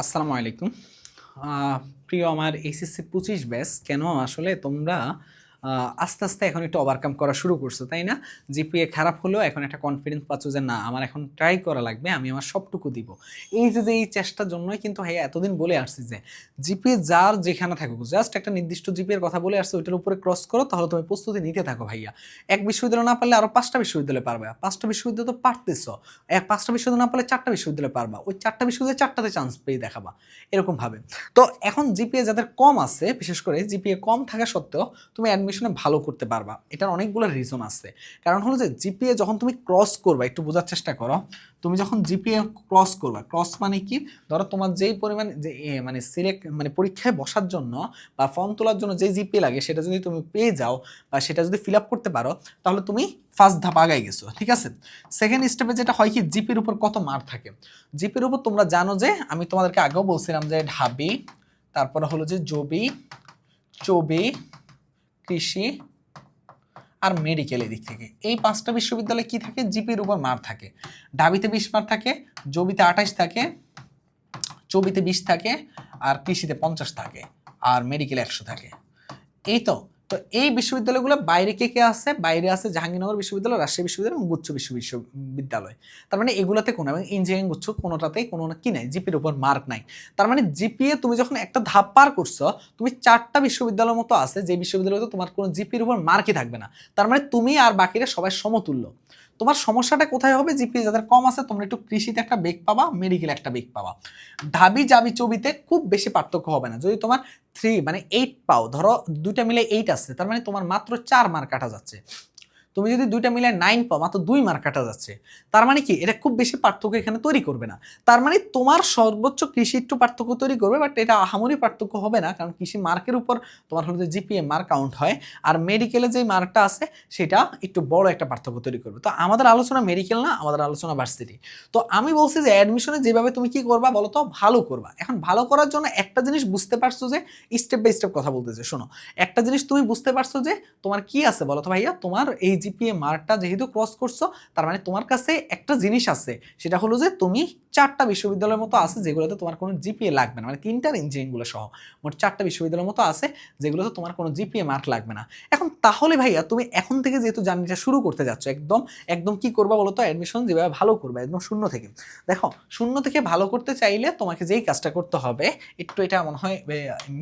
আসসালামু আলাইকুম। প্রিয় আমার এইচএসসি পঁচিশ ব্যাস কেন আসলে তোমরা আস্তে আস্তে এখন একটু ওভারকাম করা শুরু করছ, তাই না? জিপিএ খারাপ হলেও এখন একটা কনফিডেন্স পাচ্ছ যে, না, আমার এখন ট্রাই করা লাগবে, আমি আমার সবটুকু দিব। এই যে এই চেষ্টার জন্যই কিন্তু ভাই এতদিন বলে আসছি যে, জিপিএ যার যেখানে থাকুক জাস্ট একটা নির্দিষ্ট জিপিএর কথা বলে আসছে, ওইটার উপরে ক্রস করো, তাহলে তুমি প্রস্তুতি নিতে থাকো ভাইয়া। এক বিশ্ববিদ্যালয় না পারলে আরও পাঁচটা বিশ্ববিদ্যালয় পারবে পাঁচটা বিশ্ববিদ্যালয় তো পারতেছ, এক পাঁচটা বিশ্ববিদ্যালয় না পারলে চারটা বিশ্ববিদ্যালয় পারবা, ওই চারটা বিশ্ববিদ্যালয় চারটাতে চান্স পেয়ে দেখাবা, এরকম ভাবে। তো এখন জিপিএ যাদের কম আছে, বিশেষ করে জিপিএ কম থাকা সত্ত্বেও তুমি ভালো করতে পারবা। এটার অনেকগুলো রিজন আছে। কারণ হলো যে জিপিএ যখন তুমি ক্রস করবা, একটু বোঝার চেষ্টা করো, তুমি যখন জিপিএ ক্রস করবা ক্রস মানে কি? ধরো তোমার যেই পরিমাণ, যে মানে সিলেক্ট মানে পরীক্ষায় বসার জন্য বা ফর্ম তোলার জন্য যে জিপিএ লাগে, সেটা যদি তুমি পেয়ে যাও বা সেটা যদি ফিল আপ করতে পারো, তাহলে তুমি ফার্স্ট ধাপ আগাই গেছো, ঠিক আছে? সেকেন্ড স্টেপে যেটা হয় কি জিপির উপর কত মার্ক থাকে? জিপির উপর তোমরা জানো যে, আমি তোমাদেরকে আগেও বলছিলাম যে, ঢাবি, তারপরে হলো যে, জবি, চবি কৃষি আর মেডিকেল এদিক থেকে। এই পাঁচটা বিশ্ববিদ্যালয়ে কি থাকে? জিপির উপর মার থাকে। ডাবিতে বিশ মার থাকে, জবিতে আঠাশ থাকে, চবিতে বিশ থাকে, আর কৃষিতে পঞ্চাশ থাকে, আর মেডিকেল একশো থাকে। এই তো তো এই বিশ্ববিদ্যালয়গুলো বাইরে কে কে আছে? বাইরে আছে জাহাঙ্গীরনগর বিশ্ববিদ্যালয়, রাজশাহী বিশ্ববিদ্যালয় এবং গুচ্ছ বিশ্ব বিশ্ববিদ্যালয়। তার মানে এগুলোতে কোনো, এবং ইঞ্জিনিয়ারিং গুচ্ছ কোনোটাতেই কোনো না কি নাই, জিপির উপর মার্ক নাই। তার মানে জিপিএ তুমি যখন একটা ধাপ পার করছ, তুমি চারটা বিশ্ববিদ্যালয়ের মতো আছে, যে বিশ্ববিদ্যালয়তে তোমার কোনো জিপির উপর মার্কই থাকবে না। তার মানে তুমি আর বাকিরা সবাই সমতুল্য। তোমার সমস্যাটা কোথায় হবে? জিপিএ যাদের কম আছে, তোমরা একটু কৃষিতে একটা বেগ পাবা মেডিকেল একটা বেগ পাবা। ঢাবি জাবি চবিতে খুব বেশি পার্থক্য হবে না। যদি তোমার থ্রি মানে এইট পাও, ধরো দুইটা মিলে এইট আসছে, তার মানে তোমার মাত্র চার মার্ক কাটা যাচ্ছে। তুমি যদি দুইটা মিলে নাইন পাও, মাত্র দুই মার্ক কাটা যাচ্ছে, তার মানে কি? এটা খুব বেশি পার্থক্য এখানে তৈরি করবে না। তার মানে তোমার সর্বোচ্চ কৃষি একটু পার্থক্য তৈরি করবে বাট এটা আহামরি পার্থক্য হবে না, কারণ কৃষি মার্কের উপর তোমার হলো যে জিপিএ মার্ক কাউন্ট হয়, আর মেডিকেলে যে মার্কটা আছে, সেটা একটু বড় একটা পার্থক্য তৈরি করবে। তো আমাদের আলোচনা মেডিকেল না, আমাদের আলোচনা ভার্সিটি তো আমি বলছি যে অ্যাডমিশনে যেভাবে তুমি কি করবা বলো তো ভালো করবা। এখন ভালো করার জন্য একটা জিনিস বুঝতে পারছ যে স্টেপ বাই স্টেপ কথা বলতেছে, শোনো। একটা জিনিস তুমি বুঝতে পারছ যে, তোমার কি আছে বলো তো ভাইয়া? তোমার এই জিপিএ মার্কটা যেহেতু ক্রস করছ, তার মানে তোমার কাছে একটা জিনিস আছে। সেটা হলো যে তুমি চারটা বিশ্ববিদ্যালয়ের মতো আছে যেগুলোতে তোমার কোনো জিপিএ লাগবে না। মানে তিনটার ইঞ্জিনিয়ারিংগুলো সহ মোট চারটা বিশ্ববিদ্যালয়ের মতো আছে যেগুলোতে তোমার কোনো জিপিএ মার্ক লাগবে না। এখন তাহলে ভাইয়া, তুমি এখন থেকে যেহেতু জার্নিটা শুরু করতে যাচ্ছ, একদম একদম কি করবা বলো তো? অ্যাডমিশন যেভাবে ভালো করবে, একদম শূন্য থেকে। দেখো, শূন্য থেকে ভালো করতে চাইলে তোমাকে যেই কাজটা করতে হবে, একটু এটা মনে হয়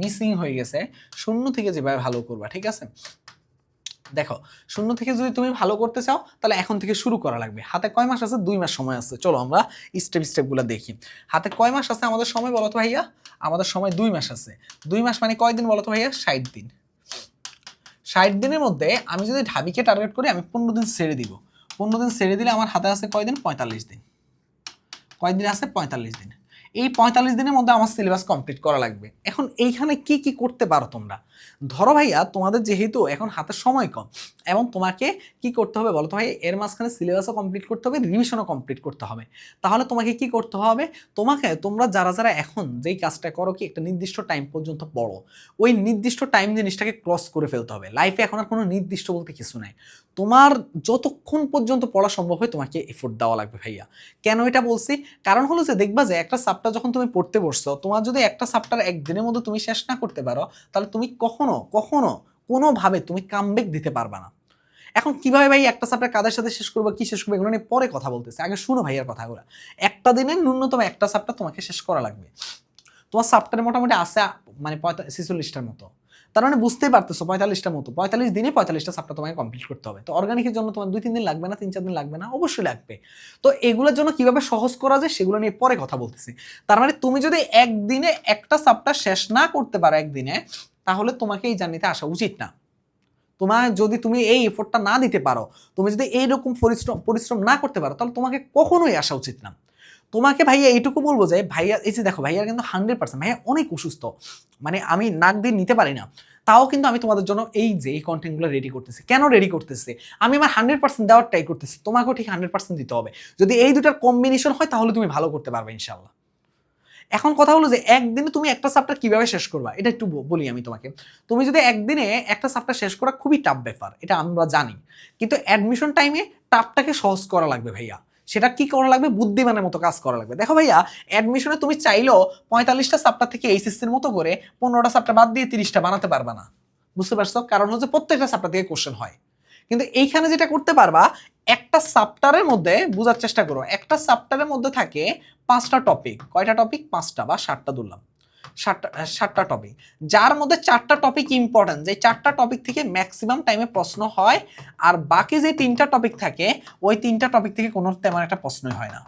মিসিং হয়ে গেছে। শূন্য থেকে যেভাবে ভালো করবা, ঠিক আছে? দেখো, শূন্য থেকে যদি তুমি ভালো করতে চাও, তাহলে এখন থেকে শুরু করা লাগবে। হাতে কয় মাস আছে? দুই মাস সময় আছে। চলো আমরা স্টেপ স্টেপগুলো দেখি। হাতে কয় মাস আছে আমাদের সময় বলো তো ভাইয়া? আমাদের সময় দুই মাস আছে। দুই মাস মানে কয় দিন ভাইয়া? ষাট দিন। ষাট দিনের মধ্যে আমি যদি ঢাবিকে টার্গেট করি, আমি পনেরো দিন ছেড়ে দিব। পনেরো দিন ছেড়ে দিলে আমার হাতে আছে কয় দিন? পঁয়তাল্লিশ দিন। কয় দিন আছে? পঁয়তাল্লিশ দিন। এই পঁয়তাল্লিশ দিনের মধ্যে আমার সিলেবাস কমপ্লিট করা লাগবে। এখন এইখানে কি কি করতে পারো তোমরা? ধরো ভাইয়া, তোমাদের যেহেতু এখন হাতে সময় কম, এবং তোমাকে কি করতে হবে বলো তো ভাই? এর মাঝখানে সিলেবাসও কমপ্লিট করতে হবে রিভিশনও কমপ্লিট করতে হবে। তাহলে তোমাকে কি করতে হবে? তোমাকে, তোমরা যারা যারা এখন যেই কাজটা করো কি, একটা নির্দিষ্ট টাইম পর্যন্ত পড়ো, ওই নির্দিষ্ট টাইম জিনিসটাকে ক্রস করে ফেলতে হবে। লাইফে এখন আর কোনো নির্দিষ্ট বলতে কিছু নাই। তোমার যতক্ষণ পর্যন্ত পড়া সম্ভব হয় তোমাকে এফোর্ট দেওয়া লাগবে ভাইয়া। কেন এটা বলছি? কারণ হলো যে, দেখবা যে, একটা সাপটা যখন তুমি পড়তে বসছো, তোমার যদি একটা সাপটার একদিনের মধ্যে তুমি শেষ না করতে পারো, তাহলে তুমি কখনো কখনো কোনোভাবে তুমি কামব্যাক দিতে পারবে না। এখন কীভাবে ভাই একটা সাপটা কাদের সাথে শেষ করব, কি শেষ করব, এগুলো নিয়ে পরে কথা বলতেছে। আগে শুনো ভাইয়ার কথাগুলো। একটা দিনে ন্যূনতম একটা সাপটা তোমাকে শেষ করা লাগবে। তোমার সাপটার মোটামুটি আছে মানে পঁয়তাল্লিশ ছেচল্লিশটার মতো। তার মানে বুঝতেই পারতেছো পঁয়তাল্লিশটার মতো। পঁয়তাল্লিশ দিনে পঁয়তাল্লিশটা সাপটা তোমাকে কমপ্লিট করতে হবে। তো অর্গানিকের জন্য তোমার দুই তিন দিন লাগবে না, তিন চার দিন লাগবে না, অবশ্যই লাগবে। তো এগুলোর জন্য কীভাবে সহজ করা যায় সেগুলো নিয়ে পরে কথা বলতেছি। তার মানে তুমি যদি একদিনে একটা সাপটা শেষ না করতে পারো একদিনে, তাহলে তোমাকে এই জার্নিতে আসা উচিত না। তোমার যদি তুমি এই এফোর্টটা না দিতে পারো, তুমি যদি এইরকম পরিশ্রম পরিশ্রম না করতে পারো, তাহলে তোমাকে কখনোই আসা উচিত না। তোমাকে ভাইয়া এইটুকু বলব যে ভাইয়া, এই যে দেখো ভাইয়ার কিন্তু হান্ড্রেড পার্সেন্ট ভাইয়া অনেক অসুস্থ। মানে আমি নাক দিয়ে নিতে পারি না। তাও কিন্তু আমি তোমাদের জন্য এই যে, এই কন্টেন্টগুলো রেডি করতেছি। কেন রেডি করতেছি? আমি আমার হান্ড্রেড পার্সেন্ট দেওয়ার ট্রাই করতেছি। তোমাকেও ঠিক হান্ড্রেড পার্সেন্ট দিতে হবে। যদি এই দুটার কম্বিনেশন হয়, তাহলে তুমি ভালো করতে পারবে ইনশাল্লাহ এখন কথা হলো যে, একদিনে তুমি একটা সাবটা কীভাবে শেষ করবা? এটা একটু বলি আমি তোমাকে। তুমি যদি একদিনে একটা সাবটা শেষ করা খুবই টাফ ব্যাপার, এটা আমরা জানি। কিন্তু অ্যাডমিশন টাইমে টাফটাকে সহজ করা লাগবে ভাইয়া। সেটা কি করা লাগবে? বুদ্ধিমানের মতো কাজ করা লাগবে। দেখো ভাইয়া অ্যাডমিশনে তুমি চাইলেও পঁয়তাল্লিশটা সাপ্টার থেকে এইচএসসির মতো করে পনেরোটা সাপ্টার বাদ দিয়ে তিরিশটা বানাতে পারবা না। বুঝতে পারছ? কারণ হচ্ছে প্রত্যেকটা সাপ্টার থেকে কোশ্চেন হয়। কিন্তু এইখানে যেটা করতে পারবা, একটা সাপ্টারের মধ্যে বোঝার চেষ্টা করো। একটা সাপ্টারের মধ্যে থাকে পাঁচটা টপিক কয়টা টপিক পাঁচটা বা সাতটা ধরলাম সাতটা সাতটা টপিক যার মধ্যে চারটা টপিক ইম্পর্টেন্ট যে চারটা টপিক থেকে ম্যাক্সিমাম টাইমে প্রশ্ন হয়, আর বাকি যে তিনটা টপিক থাকে, ওই তিনটা টপিক থেকে কোনো তেমন একটা প্রশ্নই হয় না।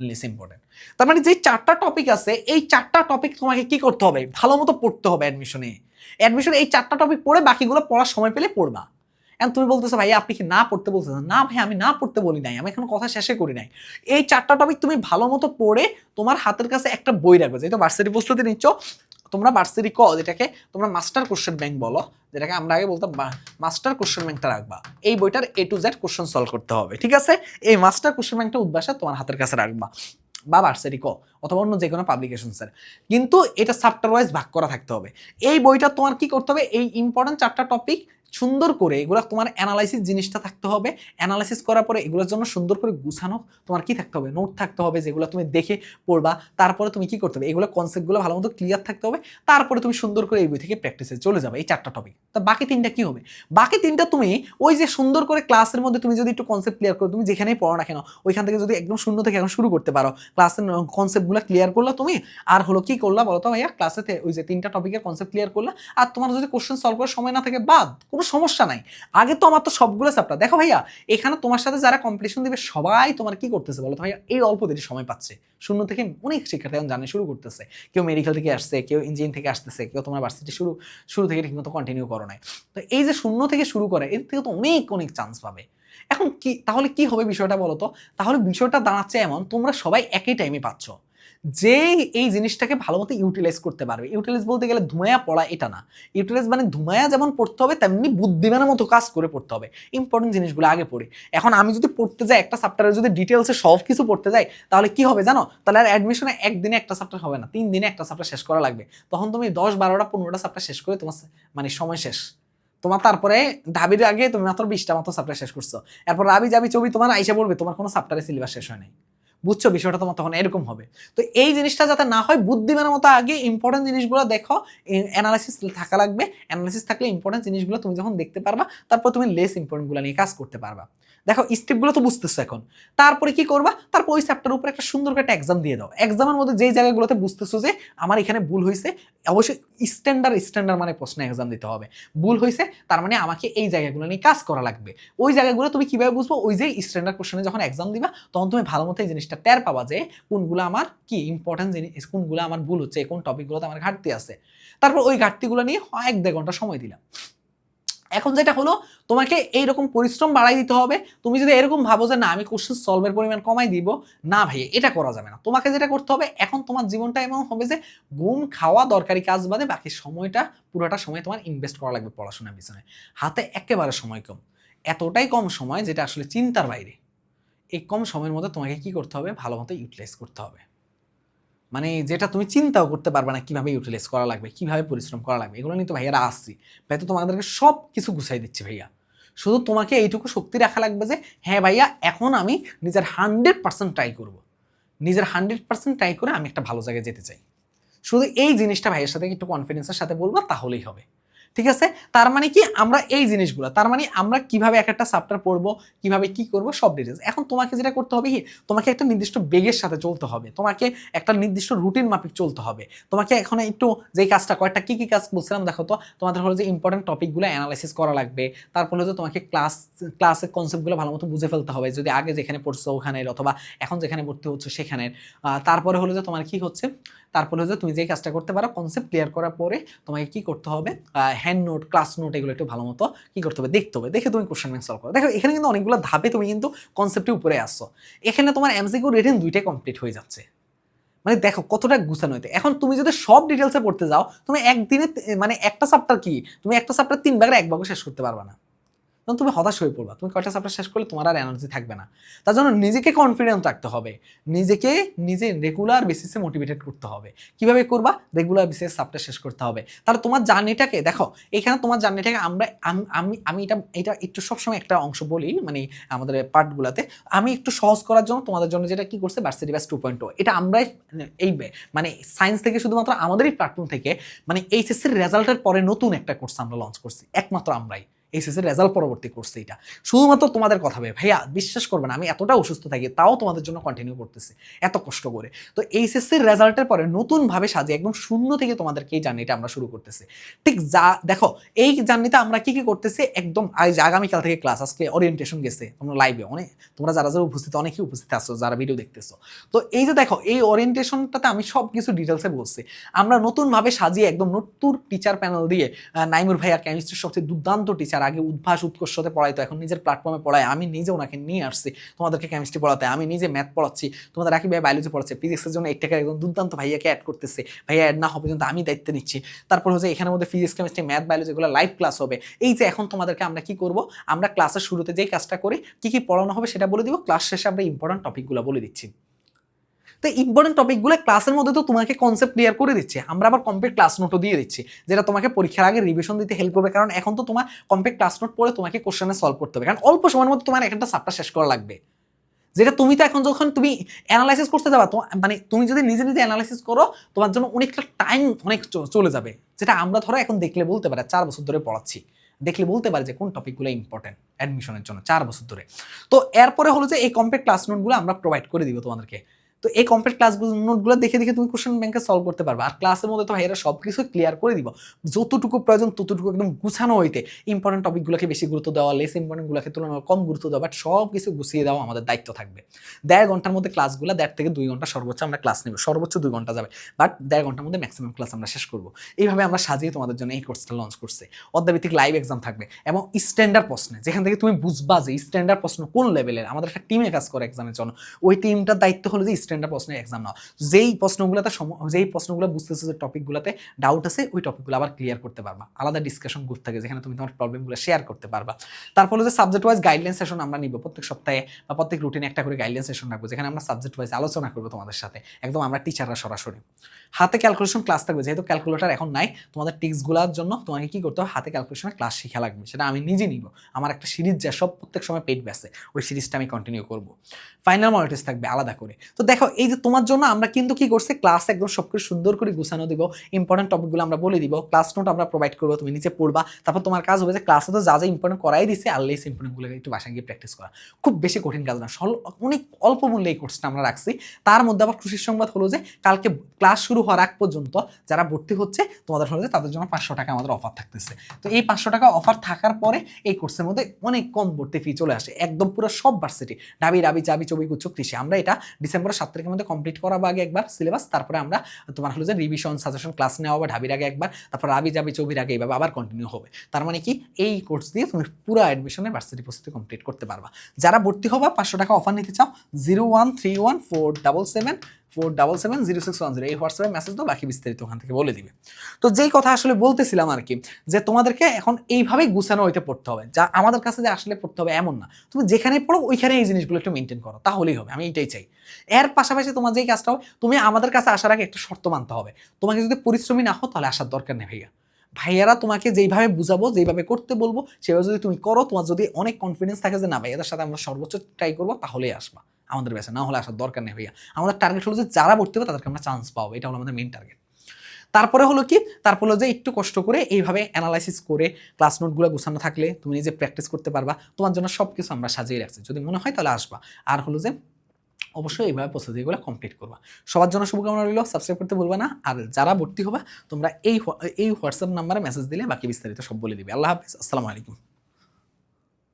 লেস ইম্পর্টেন্ট তার মানে যে চারটা টপিক আছে, এই চারটা টপিক তোমাকে কি করতে হবে? ভালো মতো পড়তে হবে অ্যাডমিশনে অ্যাডমিশনে এই চারটা টপিক পড়ে বাকিগুলো পড়ার সময় পেলে পড়বা। এখন তুমি বলতেছো ভাই আপনি কি না পড়তে বলতেছেন? না ভাই আমি না পড়তে বলি নাই। আমি এখন কথা শেষে করি নাই। এই চারটা টপিক তুমি ভালো মতো পড়ে তোমার হাতের কাছে একটা বই রাখবে। যেহেতু ভার্সিটি প্রস্তুতি নিচ্ছ, তোমরা ভার্সিটি ক, যেটাকে তোমরা মাস্টার কোশ্চেন ব্যাংক বলো, যেটাকে আমরা আগে বলতাম মাস্টার কোশ্চেন ব্যাংকটা রাখবা। এই বইটার A to Z question solve করতে হবে, ঠিক আছে? এই মাস্টার কোশ্চেন ব্যাংকটা উদ্বাসা তোমার হাতের কাছে রাখবা, বা ভার্সিটি ক, অথবা অন্য যে কোনো পাবলিকেশনসের কিন্তু এটা চ্যাপ্টার ওয়াইজ ভাগ করা থাকতে হবে। এই বইটা তোমার কি করতে হবে? এই ইম্পর্টেন্ট চারটা টপিক সুন্দর করে এগুলো তোমার অ্যানালাইসিস জিনিসটা থাকতে হবে। অ্যানালাইসিস করার পরে এগুলোর জন্য সুন্দর করে গুছানো। তোমার কি থাকতে হবে? নোট থাকতে হবে যেগুলো তুমি দেখে পড়বা। তারপরে তুমি কি করতে হবে? এগুলো কনসেপ্টগুলো ভালো মতো ক্লিয়ার থাকতে হবে। তারপরে তুমি সুন্দর করে এই বই থেকে প্র্যাকটিসে চলে যাবে এই চারটা টপিক তো বাকি তিনটা কি হবে? বাকি তিনটা তুমি ওই যে সুন্দর করে ক্লাসের মধ্যে তুমি যদি একটু কনসেপ্ট ক্লিয়ার করো, তুমি যেখানেই পড়ো না কেন, ওইখান থেকে যদি একদম শূন্য থেকে এখন শুরু করতে পারো ক্লাসের কনসেপ্টগুলো ক্লিয়ার করল তুমি, আর হলো কি করলা বলো তো ভাইয়া ক্লাসেতে ওই যে তিনটা টপিকের কনসেপ্ট ক্লিয়ার করলা। আর তোমার যদি কোশ্চেন সলভ করার সময় না থাকে, বাদ কোনো সমস্যা নাই। আগে তো আমার তো সবগুলো চ্যাপ্টার দেখো ভাইয়া, এখানে তোমার সাথে যারা কম্পিটিশন দিবে, সবাই তোমার কি করতেছে বলো? তো ভাইয়া, এই অল্প দেরি সময় পাচ্ছে। শূন্য থেকে অনেক শিক্ষার্থী এখন জানে শুরু করতেছে। কেউ মেডিকেল থেকে আসছে, কেউ ইঞ্জিনিয়ারিং থেকে আসতেছে, কেউ তোমার ভার্সিটি শুরু শুরু থেকে ঠিকমতো কন্টিনিউ করো নাই। তো এই যে শূন্য থেকে শুরু করে, এর থেকে তো অনেক অনেক চান্স পাবে। এখন কি, তাহলে কি হবে বিষয়টা বলো তো? তাহলে বিষয়টা দাঁড়াচ্ছে এমন, তোমরা সবাই একই টাইমে পাচ্ছ। যে এই জিনিসটাকে ভালো মতো ইউটিলাইজ করতে পারবে। ইউটিলাইজ বলতে গেলে ধুমায়া পড়া এটা না। ইউটিলাইজ মানে ধুমায়া যেমন পড়তে হবে, তেমনি বুদ্ধিমানের মতো কাজ করে পড়তে হবে। ইম্পর্টেন্ট জিনিসগুলো আগে পড়ি। এখন আমি যদি পড়তে যাই, একটা চ্যাপ্টারে যদি ডিটেলসে সব কিছু পড়তে যাই, তাহলে কি হবে জানো? তাহলে আর অ্যাডমিশনে একদিনে একটা চ্যাপ্টার হবে না, তিন দিনে একটা চ্যাপ্টার শেষ করা লাগবে। তখন তুমি দশ, বারোটা, পনেরোটা চ্যাপ্টার শেষ করে তোমার মানে সময় শেষ। তোমার তারপরে ঢাবির আগে তুমি মাত্র বিশটা মাত্র চ্যাপ্টার শেষ করছ। এরপর রাবি যাবি ছবি তোমার আইসা পড়বে, তোমার কোনো চ্যাপ্টারে সিলেবাস শেষ হয় নাই। বুঝছ বিষয়টা তোমার, তখন এরকম হবে। তো এই জিনিসটা যাতে না হয়, বুদ্ধিমানের মতো আগে ইম্পর্টেন্ট জিনিসগুলো দেখো অ্যানালাইসিস থাকা লাগবে। অ্যানালাইসিস থাকলে ইম্পর্টেন্ট জিনিসগুলো তুমি যখন দেখতে পারবা, তারপর তুমি লেস ইম্পর্টেন্টগুলো নিয়ে কাজ করতে পারবা। দেখো স্টেপগুলো তো বুঝতেছো এখন। তারপরে কি করবা? তারপর ওই চ্যাপ্টার উপরে একটা সুন্দর একটা এক্সাম দিয়ে দাও। এক্সামের মধ্যে যেই জায়গাগুলোতে বুঝতেছো যে আমার এখানে ভুল হয়েছে, অবশ্যই স্ট্যান্ডার্ড স্ট্যান্ডার্ড মানে প্রশ্ন এক্সাম দিতে হবে। ভুল হয়েছে, তার মানে আমাকে এই জায়গাগুলো নিয়ে কাজ করা লাগবে। ওই জায়গাগুলো তুমি কীভাবে বুঝব? ওই যে স্ট্যান্ডার্ড কোশ্চেনে যখন এক্সাম দিবা, তখন তুমি ভালো মতো এই জিনিসটা টের পাবা যে কোনগুলো আমার কি ইম্পর্টেন্ট জিনিস, কোনগুলো আমার ভুল হচ্ছে, কোন টপিকগুলোতে আমার ঘাটতি আছে। তারপর ওই ঘাটতিগুলো নিয়ে এক দেড় ঘণ্টা সময় দিলাম। এখন যেটা হলো, তোমাকে এইরকম পরিশ্রম বাড়াই দিতে হবে। তুমি যদি এরকম ভাবো যে, না, আমি কোশ্চেন সলভের পরিমাণ কমাই দিব, না ভাই এটা করা যাবে না। তোমাকে যেটা করতে হবে, এখন তোমার জীবনটা এমন হবে যে, ঘুম, খাওয়া, দরকারি কাজ বাদে বাকি সময়টা, পুরোটা সময় তোমার ইনভেস্ট করা লাগবে পড়াশোনার পিছনে। হাতে একেবারে সময় কম। এতটাই কম সময় যেটা আসলে চিন্তার বাইরে। এই কম সময়ের মধ্যে তোমাকে কি করতে হবে? ভালো মতো ইউটিলাইজ করতে হবে। মানে যেটা তুমি চিন্তাও করতে পারবে না কীভাবে ইউটিলাইজ করা লাগবে, কীভাবে পরিশ্রম করা লাগবে, এগুলো নিয়ে তো ভাইয়ারা আসছি। ভাই তো তোমাদেরকে সব কিছু গুছাই দিচ্ছে ভাইয়া। শুধু তোমাকে এইটুকু শক্তি রাখা লাগবে যে হ্যাঁ ভাইয়া, এখন আমি নিজের হান্ড্রেড পার্সেন্ট ট্রাই করব। নিজের হান্ড্রেড পার্সেন্ট ট্রাই করে আমি একটা ভালো জায়গায় যেতে চাই। শুধু এই জিনিসটা ভাইয়ের সাথে একটু কনফিডেন্সের সাথে বলব, তাহলেই হবে। ঠিক আছে? তার মানে কি? আমরা এই জিনিসগুলো, তার মানে আমরা কীভাবে এক একটা চ্যাপ্টার পড়ব, কীভাবে কি করব, সব ডিটেলস এখন তোমাকে যেটা করতে হবে কি? তোমাকে একটা নির্দিষ্ট বেগের সাথে চলতে হবে। তোমাকে একটা নির্দিষ্ট রুটিন মাফিক চলতে হবে। তোমাকে এখন একটু যেই কাজটা কয়েকটা কি কি কাজ বলছিলাম দেখো তো, তোমাদের হলো যে ইম্পর্টেন্ট টপিকগুলো অ্যানালাইসিস করা লাগবে। তারপর হচ্ছে তোমাকে ক্লাস ক্লাসের কনসেপ্টগুলো ভালো মতো বুঝে ফেলতে হবে। যদি আগে যেখানে পড়ছো ওখানের অথবা এখন যেখানে ভর্তি হচ্ছে সেখানের। তারপরে হলো যে তোমার কি হচ্ছে? তারপরে হচ্ছে তুমি যে কাজটা করতে পারো কনসেপ্ট ক্লিয়ার করার পরে তোমাকে কি করতে হবে? হ্যান্ড নোট ক্লাস নোট এগুলো একটু ভালো মতো কি করতে হবে? দেখতে হবে। দেখে তুমি কোশ্চেন ব্যাংক সলভ করো। দেখো, এখানে কিন্তু অনেকগুলো ধাপে তুমি কিন্তু কনসেপ্টের উপরে আসছো। এখানে তোমার এমসিকিউ রিটেন দুইটাই কমপ্লিট হয়ে যাচ্ছে। মানে দেখো, কতটা গুছানো হইতে এখন তুমি যদি সব ডিটেলসে পড়তে যাও, তুমি একদিনে মানে একটা চ্যাপ্টার কি? তুমি একটা চ্যাপ্টার তিন ভাগের এক ভাগও শেষ করতে পারবে না। তখন তুমি হতাশ হয়ে পড়বা। তুমি কয়টা চ্যাপ্টার শেষ করলে তোমার আর এনার্জি থাকবে না। তার জন্য নিজেকে কনফিডেন্ট রাখতে হবে। নিজেকে নিজে রেগুলার বেসিসে মোটিভেটেড করতে হবে। কীভাবে করবা? রেগুলার বেসিসে চ্যাপ্টার শেষ করতে হবে। তাহলে তোমার জার্নিটাকে দেখো, এখানে তোমার জার্নিটাকে আমরা, আম- আমি এটা এটা একটু সবসময় একটা অংশ বলি মানে আমাদের পার্টগুলোতে আমি একটু সহজ করার জন্য তোমাদের জন্য যেটা কি করছে ভার্সিটি ব্যাস টু পয়েন্ট এটা আমরাই এই বে- মানে সায়েন্স থেকে শুধুমাত্র আমাদেরই প্ল্যাটফর্ম থেকে মানে এইচএসসির রেজাল্টের পরে নতুন একটা কোর্স আমরা লঞ্চ করছি। একমাত্র আমরাই। এইচএসসির রেজাল্ট পরবর্তী করছে এটা শুধুমাত্র তোমাদের কথা ভেবে ভাইয়া বিশ্বাস করবে না, আমি এতটা অসুস্থ থাকি, তাও তোমাদের জন্য কন্টিনিউ করতেছি, এত কষ্ট করে। তো এইচএসসির রেজাল্টের পরে নতুনভাবে সাজিয়ে একদম শূন্য থেকে তোমাদেরকে এই জার্নিটা আমরা শুরু করতেছি। ঠিক যা, দেখো, এই জার্নিতে আমরা কি কি করতেছি, একদম আজ আগামীকাল থেকে ক্লাস আজকে ওরিয়েন্টেশন গেছে, তোমরা লাইভে অনেক, তোমরা যারা যারা উপস্থিত, অনেকেই উপস্থিত আছো, যারা ভিডিও দেখতেছো। তো এই যে দেখো, এই ওরিয়েন্টেশনটাতে আমি সব কিছু ডিটেলসে বলছি। আমরা নতুনভাবে সাজিয়ে একদম নতুন টিচার প্যানেল দিয়ে নাইমুর ভাইয়া কেমিস্ট্রির সবচেয়ে দুর্দান্ত টিচার আগে উদ্ভাস উৎকর্ষতে পড়াইতো, এখন নিজের প্ল্যাটফর্মে পড়ায়। আমি নিজে ওনাকে নিয়ে আসছি, তোমাদেরকে কেমিস্ট্রি পড়াতে। আমি নিজে ম্যাথ পড়াচ্ছি, তোমাদের রাখি ভাই বায়োলজি পড়াচ্ছে ফিজিক্সের জন্য একটাকে একদম দুর্দান্ত ভাইয়াকে অ্যাড করতেছে। ভাইয়া অ্যাড না হবে পর্যন্ত আমি দায়িত্ব নিচ্ছি। তারপর হচ্ছে এখানের মধ্যে ফিজিক্স কেমিস্ট্রি ম্যাথ বায়োলজি এগুলো লাইভ ক্লাস হবে। এই যে এখন তোমাদেরকে আমরা কি করব? আমরা ক্লাসের শুরুতে যেই কাজটা করি, কি কি পড়ানো হবে সেটা বলে দিব। ক্লাস শেষে আমরা ইম্পর্টেন্ট টপিকগুলো বলে দিচ্ছি। তো ইম্পর্টেন্ট টপিকগুলো ক্লাসের মধ্যে তো তোমাকে কনসেপ্ট ক্লিয়ার করে দিচ্ছে। আমরা আবার কমপ্লিট ক্লাস নোটও দিয়ে দিচ্ছি, যেটা তোমাকে পরীক্ষার আগে রিভিশন দিতে হেল্প করবে। কারণ এখন তো তোমার কমপ্লিট ক্লাস নোট পড়ে তোমাকে কোশ্চেনে সলভ করতে হবে। কারণ অল্প সময়ের মধ্যে তোমার একটা সাপটা শেষ করা লাগবে। যেটা তুমি তো এখন যখন তুমি অ্যানালাইসিস করতে যাবা তো মানে তুমি যদি নিজে নিজে অ্যানালাইসিস করো, তোমার জন্য অনেকটা টাইম অনেক চলে যাবে। যেটা আমরা ধরো এখন দেখলে বলতে পারি, চার বছর ধরে পড়াচ্ছি। দেখলে বলতে পারে যে কোন টপিকগুলো ইম্পর্টেন্ট অ্যাডমিশনের জন্য, চার বছর ধরে। তো এরপরে হলো যে এই কমপ্লিট ক্লাস নোটগুলো আমরা প্রোভাইড করে দিব তোমাদেরকে। তো এই কমপ্লিট ক্লাস নোটগুলো দেখে দেখে তুমি কোশ্চেন ব্যাংকে সলভ করতে পারবে। আর ক্লাসের মধ্যে তো ভাইয়েরা সব কিছু ক্লিয়ার করে দিব। যতটুকু প্রয়োজন ততটুকু একদম গুছানো হইতে। ইম্পর্টেন্ট টপিকগুলোকে বেশি গুরুত্ব দেওয়া লেস ইম্পর্টেন্টগুলোকে তুলনা কম গুরুত্ব দেওয়া বাট সব কিছু গুছিয়ে দেওয়া আমাদের দায়িত্ব থাকবে। দেড় ঘণ্টার মধ্যে ক্লাসগুলো দেড় থেকে দুই ঘণ্টা সর্বোচ্চ আমরা ক্লাস নেব। সর্বোচ্চ দুই ঘণ্টা যাবে। বাট দেড় ঘণ্টার মধ্যে ম্যাক্সিমাম ক্লাস আমরা শেষ করব। এইভাবে আমরা সাজিয়ে তোমাদের জন্য এই কোর্সটা লঞ্চ করছে। অধ্যাভিত্তিক লাইভ এক্সাম থাকবে এবং স্ট্যান্ডার্ড প্রশ্নে, যেখান থেকে তুমি বুঝবা যে স্ট্যান্ডার্ড প্রশ্ন কোন লেভেলের আমাদের একটা টিমে কাজ করে এক্সামের জন্য। ওই টিমটার দায়িত্ব হলো যে স্ট্যান্ডার্ড প্রশ্নের এক্সাম নেওয়া যেই প্রশ্নগুলোতে যেই প্রশ্নগুলো বুঝতেছো যে টপিকগুলোতে ডাউট আছে, ওই টপিকগুলো আবার ক্লিয়ার করতে পারবা। আলাদা ডিসকাশন গ্রুপ থাকে যেখানে তুমি তোমার প্রবলেমগুলো শেয়ার করতে পারবা। তারপর যে সাবজেক্ট ওয়াইজ গাইডলাইন সেশন আমরা নিব প্রত্যেক সপ্তাহে বা প্রত্যেক রুটিনে একটা করে গাইডলাইন সেশন রাখব, যেখানে আমরা সাবজেক্ট ওয়াইজ আলোচনা করব তোমাদের সাথে। একদম আমরা টিচাররা সরাসরি। হাতে ক্যালকুলেশন ক্লাস থাকবে, যেহেতু ক্যালকুলেটার এখন নাই, তোমাদের টিক্সগুলোর জন্য তোমাকে কি করতে হবে? হাতে ক্যালকুলেশনের ক্লাস শিখা লাগবে, সেটা আমি নিজে নিব। আমার একটা সিরিজ যা সব প্রত্যেক সময় পেট ব্যাসে ওই সিরিজটা আমি কন্টিনিউ করব। ফাইনাল মনিটরিস থাকবে, আলাদা করে। তো দেখো এই যে তোমার জন্য আমরা কিন্তু কি করছি? ক্লাস একদম সব কিছু সুন্দর করে গুছানো দিব। ইম্পর্টেন্ট টপিকগুলো আমরা বলে দিব। ক্লাস নোট আমরা প্রোভাইড করব, তুমি নিচে পড়বা। তারপর তোমার কাজ হবে যে ক্লাসে তো যা যা ইম্পর্টেন্ট করাই দিছে, আর লেস ইম্পর্টেন্টগুলো একটু বাসায় গিয়ে প্র্যাকটিস করা। খুব বেশি কঠিন কাজ না অনেক অল্প মূল্যে এই কোর্সটা আমরা রাখছি। তার মধ্যে আবার খুশির সংবাদ হলো যে, কালকে ক্লাস শুরু হওয়ার আগ পর্যন্ত যারা ভর্তি হচ্ছে, তোমাদের হলো তাদের জন্য পাঁচশো টাকা আমাদের অফার থাকতেছে। তো এই পাঁচশো টাকা অফার থাকার পরে এই কোর্সের মধ্যে অনেক কম ভর্তি ফি চলে আসে। একদম পুরো সব ভার্সিটি ডাবি রাবি চাবি চবি কুচ্ছ কৃষি। আমরা এটা ডিসেম্বরের সাত তারিখের মধ্যে কমপ্লিট করাবো আগে একবার সিলেবাস তারপরে আমরা তোমার হলো যে রিভিশন সাজেশন ক্লাস নেওয়া বা ঢাবির আগে একবার, তারপর রাবি যাবি, চবির আগে এইভাবে আবার কন্টিনিউ হবে। তার মানে কি? এই কোর্স দিয়ে তুমি পুরো অ্যাডমিশনে ভার্সিটি প্রস্তুতি কমপ্লিট করতে পারবা। যারা ভর্তি হবা, পাঁচশো টাকা অফার নিতে চাও zero one three one four double seven four double seven zero six one zero এই হোয়াটসঅ্যাপে মেসেজ দাও, বাকি বিস্তারিত ওখান থেকে বলে দিবে। তো যেই কথা আসলে বলতেছিলাম আর কি, যে তোমাদেরকে এখন এইভাবেই গুছানো হইতে পড়তে হবে, যা আমাদের কাছে যে আসলে পড়তে হবে এমন না। তুমি যেখানে পড়ো ওইখানে এই জিনিসগুলো একটু মেনটেন করো, তাহলেই হবে, আমি এইটাই চাই। এর পাশাপাশি তোমার যেই কাজটা হবে তুমি আমাদের কাছে আসার আগে একটা শর্ত মানতে হবে, তোমাকে যদি পরিশ্রমী না হও, তাহলে আসার দরকার নেই ভাইয়া। ভাইয়ারা তোমাকে যেইভাবে বুঝাবো, যেইভাবে করতে বলব, সেভাবে যদি তুমি করো, তোমার যদি অনেক কনফিডেন্স থাকে যে না ভাইয়াদের সাথে আমরা সর্বোচ্চ ট্রাই করব, তাহলেই আসবা। আমাদের বেসে না হলে আসার দরকার নেই ভাইয়া। আমাদের টার্গেট হলো যে যারা ভর্তি হবে তাদেরকে আমরা চান্স পাবো, এটা হলো আমাদের মেইন টার্গেট তারপরে হলো কি? তারপর হলো যে একটু কষ্ট করে এইভাবে অ্যানালাইসিস করে ক্লাস নোটগুলো গুছানো থাকলে তুমি নিজে প্র্যাকটিস করতে পারবা, তোমার জন্য সব কিছু আমরা সাজিয়ে রাখছি। যদি মনে হয় তাহলে আসবা। আর হলো যে অবশ্যই এইভাবে প্রস্তুতিগুলো কমপ্লিট করবা। সবার জন্য শুভকামনা রইল সাবস্ক্রাইব করতে ভুলবা না। আর যারা ভর্তি হবা, তোমরা এই এই হোয়াটসঅ্যাপ নাম্বারে মেসেজ দিলে বাকি বিস্তারিত সব বলে দিবে। আল্লাহ হাফিজ, আসসালামু আলাইকুম।